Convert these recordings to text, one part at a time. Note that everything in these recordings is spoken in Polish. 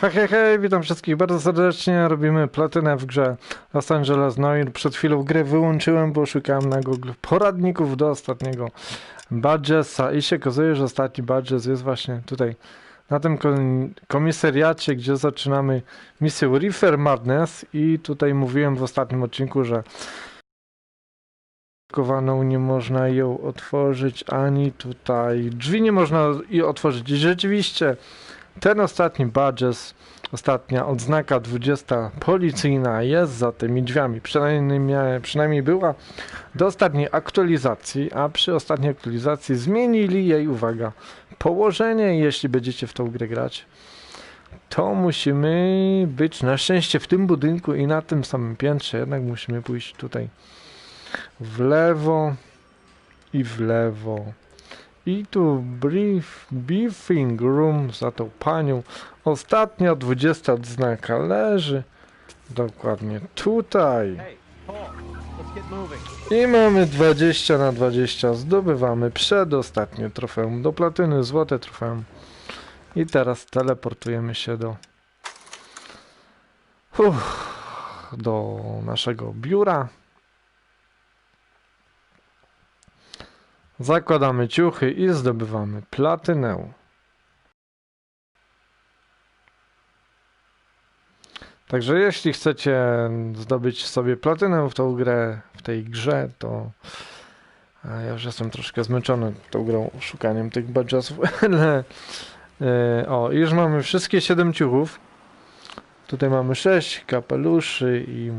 Hej, hej, hej, witam wszystkich bardzo serdecznie. Robimy platynę w grze Los Angeles Noir. Przed chwilą grę wyłączyłem, bo szukałem na Google poradników do ostatniego Badgesa i się okazuje, że ostatni Badges jest właśnie tutaj na tym kom- komisariacie, gdzie zaczynamy misję Reefer Madness i tutaj mówiłem w ostatnim odcinku, że nie można ją otworzyć, ani tutaj drzwi nie można i otworzyć. I rzeczywiście ten ostatni badges, ostatnia odznaka 20 policyjna jest za tymi drzwiami. Przynajmniej, przynajmniej była do ostatniej aktualizacji, a przy ostatniej aktualizacji zmienili jej, uwaga, położenie. Jeśli będziecie w tą grę grać, to musimy być na szczęście w tym budynku i na tym samym piętrze. Jednak musimy pójść tutaj w lewo i w lewo. I tu brief, briefing room za tą panią. Ostatnia 20 odznaka leży. Dokładnie tutaj. I mamy 20 na 20. Zdobywamy przedostatnie trofeum do platyny, złote trofeum. I teraz teleportujemy się do. Uff, do naszego biura. Zakładamy ciuchy i zdobywamy platynę. Także jeśli chcecie zdobyć sobie platynę w tą grę, w tej grze, to ja już jestem troszkę zmęczony tą grą, szukaniem tych badgesów, e, o, już mamy wszystkie 7 ciuchów. Tutaj mamy 6 kapeluszy i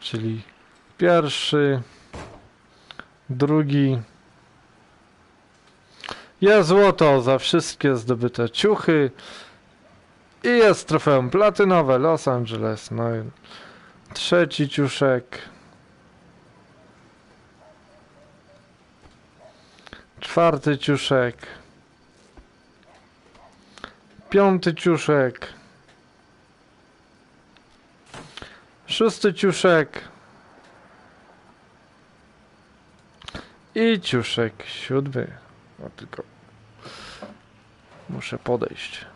czyli pierwszy, drugi. Jest złoto za wszystkie zdobyte ciuchy. I jest trofeum platynowe Los Angeles. No trzeci ciuszek. Czwarty ciuszek. Piąty ciuszek. Szósty ciuszek. I ciuszek siódmy. No tylko muszę podejść.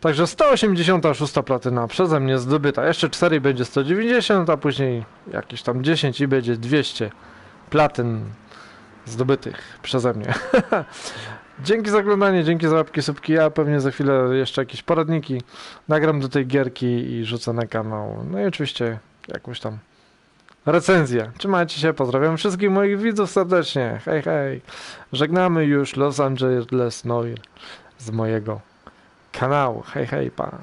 Także 186 platyna przeze mnie zdobyta. Jeszcze 4 będzie 190, a później jakieś tam 10 i będzie 200 platyn zdobytych przeze mnie. dzięki za oglądanie, dzięki za łapki, subki. Ja pewnie za chwilę jeszcze jakieś poradniki nagram do tej gierki i rzucę na kanał. No i oczywiście jakąś tam recenzję. Trzymajcie się, pozdrawiam wszystkich moich widzów serdecznie. Hej, hej. Żegnamy już Los Angeles Noir z mojego kanału. Hej, hej, pa.